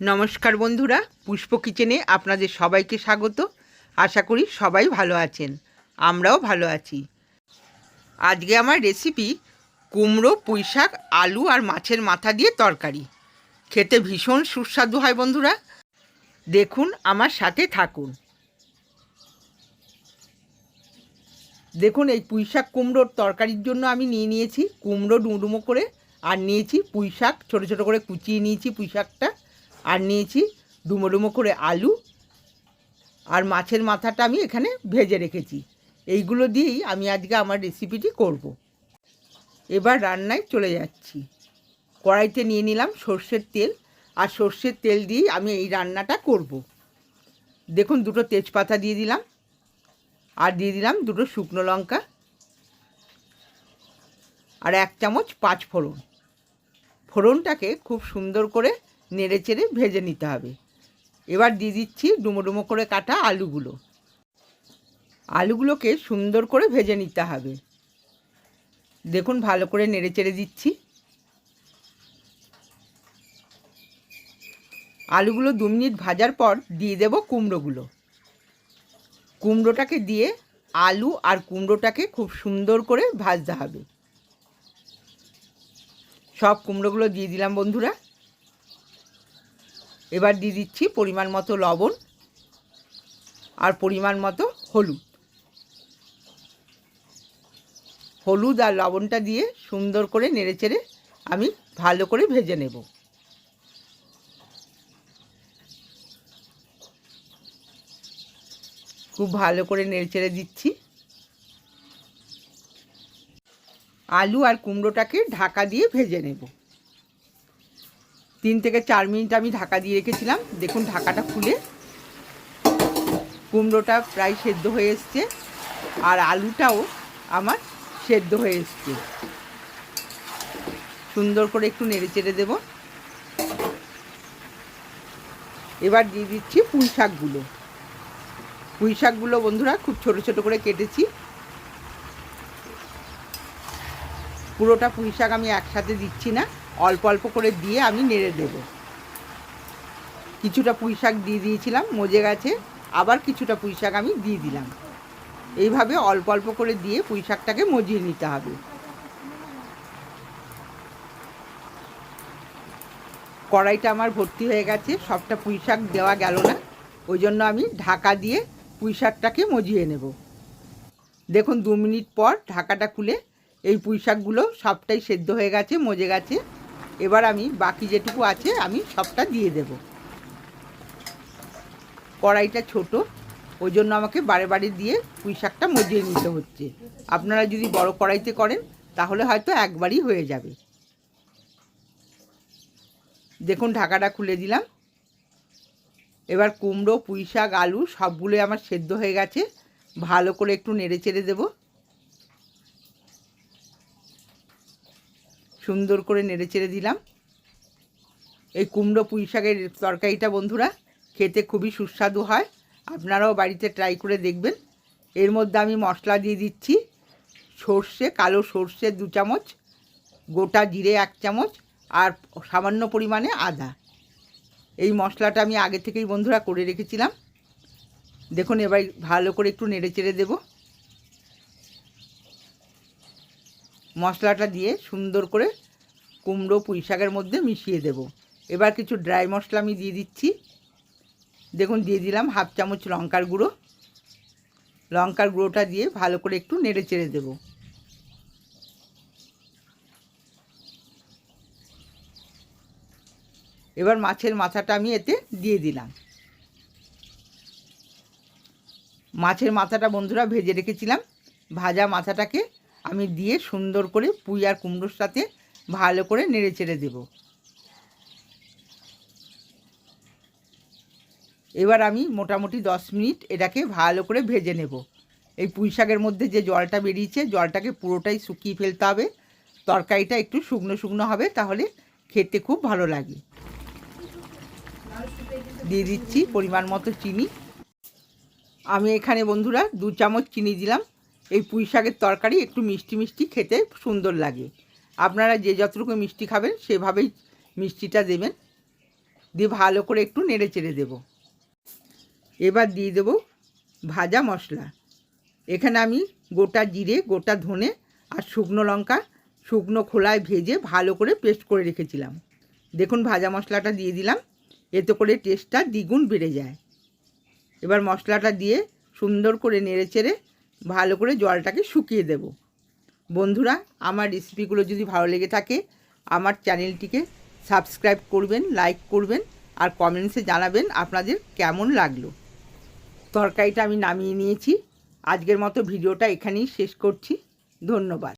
নমস্কার বন্ধুরা, পুষ্প কিচেনে আপনাদের সবাইকে স্বাগত। আশা করি সবাই ভালো আছেন, আমরাও ভালো আছি। আজকে আমার রেসিপি কুমড়ো পুঁই শাক আলু আর মাছের মাথা দিয়ে তরকারি। খেতে ভীষণ সুস্বাদু হয় বন্ধুরা। দেখুন আমার সাথে থাকুন। দেখুন এই পুঁই শাক কুমড়োর তরকারির জন্য আমি নিয়ে নিয়েছি কুমড়ো ডুমডুমো করে, আর নিয়েছি পুঁই শাক ছোটো ছোটো করে কুচিয়ে নিয়েছি পুঁই শাকটা আর নিয়েছি ডুমো ডুমো করে আলু আর মাছের মাথাটা আমি এখানে ভেজে রেখেছি এইগুলো দিয়েই আমি আজকে আমার রেসিপিটি করব। এবার রান্নায় চলে যাচ্ছি কড়াইতে নিয়ে নিলাম সর্ষের তেল আর সর্ষের তেল দিয়েই আমি এই রান্নাটা করব। দেখুন দুটো তেজপাতা দিয়ে দিলাম আর দিয়ে দিলাম দুটো শুকনো লঙ্কা আর এক চামচ পাঁচ ফোড়ন ফোড়নটাকে খুব সুন্দর করে নেড়ে চেড়ে ভেজে নিতে হবে। এবার দিয়ে দিচ্ছি ডুমো ডুমো করে কাটা আলুগুলো। আলুগুলোকে সুন্দর করে ভেজে নিতে হবে। দেখুন, ভালো করে নেড়ে চেড়ে দিচ্ছি। আলুগুলো দু মিনিট ভাজার পর দিয়ে দেব কুমড়োগুলো। কুমড়োটাকে দিয়ে আলু আর কুমড়োটাকে খুব সুন্দর করে ভাজতে হবে। সব কুমড়োগুলো দিয়ে দিলাম বন্ধুরা। এবার দিয়ে দিচ্ছি পরিমাণ মতো লবণ আর পরিমাণ মতো হলুদ। হলুদ আর লবণটা দিয়ে সুন্দর করে নেড়েচেড়ে আমি ভালো করে ভেজে নেব। খুব ভালো করে নেড়েচেড়ে দিচ্ছি। আলু আর কুমড়োটাকে ঢাকা দিয়ে ভেজে নেব। তিন থেকে চার মিনিট আমি ঢাকা দিয়ে রেখেছিলাম। দেখুন ঢাকাটা খুলে। কুমড়োটা প্রায় সেদ্ধ হয়ে এসছে। আর আলুটাও আমার সেদ্ধ হয়ে এসছে। সুন্দর করে একটু নেড়ে চেড়ে দেব। এবার দিয়ে দিচ্ছি পুঁই শাকগুলো। পুঁই শাকগুলো বন্ধুরা খুব ছোট ছোট করে কেটেছি। পুরোটা পুঁই শাক আমি একসাথে দিচ্ছি না। অল্প অল্প করে দিয়ে আমি নেড়ে দেব। কিছুটা পুঁই শাক দিয়ে দিয়েছিলাম, মজে গেছে। আবার কিছুটা পুঁই শাক আমি দিয়ে দিলাম। এইভাবে অল্প অল্প করে দিয়ে পুঁই শাকটাকে মজিয়ে নিতে হবে। কড়াইটা আমার ভর্তি হয়ে গেছে, সবটা পুঁই শাক দেওয়া গেল না। ওই জন্য আমি ঢাকা দিয়ে পুঁই শাকটাকে মজিয়ে নেব। দেখুন, দু মিনিট পর ঢাকাটা খুলে এই পুঁই শাকগুলো সবটাই সেদ্ধ হয়ে গেছে, মজে গেছে। এবার আমি বাকি যেটুকু আছে, আমি সবটা দিয়ে দেব। কড়াইটা ছোট, ওই জন্য আমাকে বারে বারে দিয়ে পুঁই শাকটা মজিয়ে নিতে হচ্ছে। আপনারা যদি বড় কড়াইতে করেন, তাহলে হয়তো একবারই হয়ে যাবে। দেখুন, ঢাকাটা খুলে দিলাম। এবার কুমড়ো, পুঁই শাক, আলু সবগুলোই আমার সেদ্ধ হয়ে গেছে। ভালো করে একটু নেড়ে চেড়ে দেবো। সুন্দর করে নেড়ে চেড়ে দিলাম। এই কুমড়ো পুঁই শাকের তরকারিটা বন্ধুরা খেতে খুবই সুস্বাদু হয়। আপনারাও বাড়িতে ট্রাই করে দেখবেন। এর মধ্যে আমি মশলা দিয়ে দিচ্ছি সর্ষে, কালো সর্ষে দু চামচ, গোটা জিরে এক চামচ আর সামান্য পরিমাণে আদা। এই মশলাটা আমি আগে থেকেই বন্ধুরা করে রেখেছিলাম। দেখুন এবার ভালো করে একটু নেড়ে চেড়ে দেবো। মশলাটা দিয়ে সুন্দর করে কুমড়ো পুঁই শাকের মধ্যে মিশিয়ে দেব। এবার কিছু ড্রাই মশলা আমি দিয়ে দিচ্ছি। দেখুন, দিয়ে দিলাম হাফ চামচ লঙ্কার গুঁড়ো। লঙ্কার গুঁড়োটা দিয়ে ভালো করে একটু নেড়ে চেড়ে দেব। এবার মাছের মাথাটা আমি এতে দিয়ে দিলাম। মাছের মাথাটা বন্ধুরা ভেজে রেখেছিলাম। ভাজা মাথাটাকে আমি দিয়ে সুন্দর করে পুঁই আর কুমড়োর সাথে ভালো করে নেড়ে চেড়ে দেব। এবার আমি মোটামুটি দশ মিনিট এটাকে ভালো করে ভেজে নেব। এই পুঁই শাকের মধ্যে যে জলটা বেরিয়েছে, জলটাকে পুরোটাই শুকিয়ে ফেলতে হবে। তরকারিটা একটু শুকনো শুকনো হবে, তাহলে খেতে খুব ভালো লাগে। দিয়ে দিচ্ছি পরিমাণ মতো চিনি। আমি এখানে বন্ধুরা দু চামচ চিনি দিলাম। এই পুঁই শাকের তরকারি একটু মিষ্টি মিষ্টি খেতে সুন্দর লাগে। আপনারা যে যতটুকু মিষ্টি খাবেন, সেভাবেই মিষ্টিটা দেবেন। দিয়ে ভালো করে একটু নেড়ে চেড়ে দেবো। এবার দিয়ে দেবো ভাজা মশলা। এখানে আমি গোটা জিরে, গোটা ধনে আর শুকনো লঙ্কা, শুকনো খোলায় ভেজে ভালো করে পেস্ট করে রেখেছিলাম। দেখুন ভাজা মশলাটা দিয়ে দিলাম। এতে করে টেস্টটা দ্বিগুণ বেড়ে যায়। এবার মশলাটা দিয়ে সুন্দর করে নেড়ে চেড়ে ভালো করে জলটাকে শুকিয়ে দেব। বন্ধুরা, আমার রেসিপিগুলো যদি ভালো লেগে থাকে, আমার চ্যানেলটিকে সাবস্ক্রাইব করবেন লাইক করবেন, আর কমেন্টসে জানাবেন আপনাদের কেমন লাগল। তরকারিটা আমি নামিয়ে নিয়েছি। আজকের মতো ভিডিওটা এখানেই শেষ করছি। ধন্যবাদ।